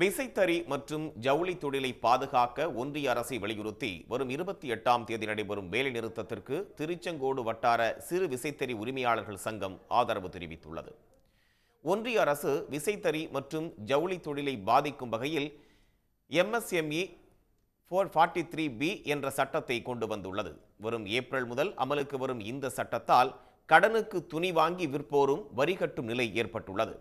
விசைத்தறி மற்றும் ஜவுளி தொழிலை பாதுகாக்க ஒன்றிய அரசை வலியுறுத்தி வரும் இருபத்தி எட்டாம் தேதி நடைபெறும் வேலைநிறுத்தத்திற்கு திருச்செங்கோடு வட்டார சிறு விசைத்தறி உரிமையாளர்கள் சங்கம் ஆதரவு தெரிவித்துள்ளது. ஒன்றிய அரசு விசைத்தறி மற்றும் ஜவுளி தொழிலை பாதிக்கும் வகையில் MSME four forty three B என்ற சட்டத்தை கொண்டு வந்துள்ளது. வரும் ஏப்ரல் முதல் அமலுக்கு வரும் இந்த சட்டத்தால் கடனுக்கு துணி வாங்கி விற்போரும் வரி கட்டும் நிலை ஏற்பட்டுள்ளது.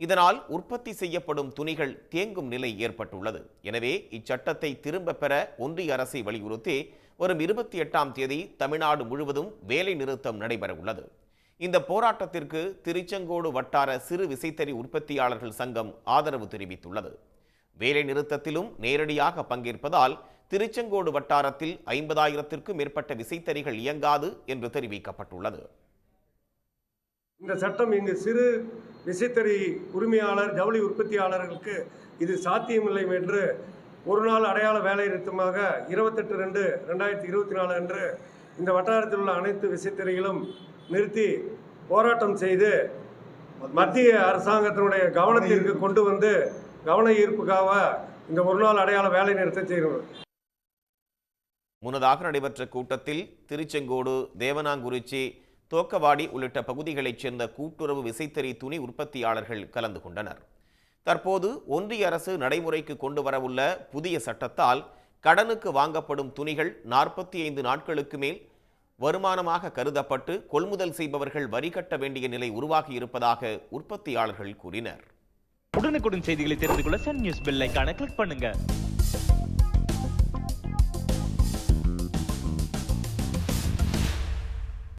இதனால் உற்பத்தி செய்யப்படும் துணிகள் தேங்கும் நிலை ஏற்பட்டுள்ளது. எனவே இச்சட்டத்தை திரும்ப பெற ஒன்றிய அரசை வலியுறுத்தி வரும் இருபத்தி எட்டாம் தேதி தமிழ்நாடு முழுவதும் வேலை நிறுத்தம் நடைபெற உள்ளது. இந்த போராட்டத்திற்கு திருச்செங்கோடு வட்டார சிறு விசைத்தறி உற்பத்தியாளர்கள் சங்கம் ஆதரவு தெரிவித்துள்ளது. வேலை நிறுத்தத்திலும் நேரடியாக பங்கேற்பதால் திருச்செங்கோடு வட்டாரத்தில் ஐம்பதாயிரத்திற்கும் மேற்பட்ட விசைத்தறிகள் இயங்காது என்று தெரிவிக்கப்பட்டுள்ளது. இந்த சட்டம் இங்கு சிறு விசைத்தறி உரிமையாளர் ஜவுளி உற்பத்தியாளர்களுக்கு இது சாத்தியமில்லை என்று ஒரு நாள் அடையாள வேலை நிறுத்தமாக இருபத்தெட்டு ரெண்டு ரெண்டாயிரத்தி இருபத்தி நாலு அன்று இந்த வட்டாரத்தில் உள்ள அனைத்து விசைத்தறிகளும் நிறுத்தி போராட்டம் செய்து மத்திய அரசாங்கத்தினுடைய கவனத்திற்கு கொண்டு வந்து கவன ஈர்ப்புக்காக இந்த ஒரு நாள் அடையாள வேலை நிறுத்தம் செய்கிறோம் முன்னதாக நடைபெற்ற கூட்டத்தில் திருச்செங்கோடு தேவனாங்குறிச்சி தோக்கவாடி உள்ளிட்ட பகுதிகளைச் சேர்ந்த கூட்டுறவு விசைத்தறி துணி உற்பத்தியாளர்கள் கலந்து கொண்டனர். தற்போது ஒன்றிய அரசு நடைமுறைக்கு கொண்டு வரவுள்ள புதிய சட்டத்தால் கடனுக்கு வாங்கப்படும் துணிகள் நாற்பத்தி ஐந்து நாட்களுக்கு மேல் வருமானமாக கருதப்பட்டு கொள்முதல் செய்பவர்கள் வரி கட்ட வேண்டிய நிலை உருவாகி இருப்பதாக உற்பத்தியாளர்கள் கூறினர். உடனுக்குடன் செய்திகளை தெரிந்து கொள்ள சன் நியூஸ் பெல்லைக்கான கிளிக் பண்ணுங்க.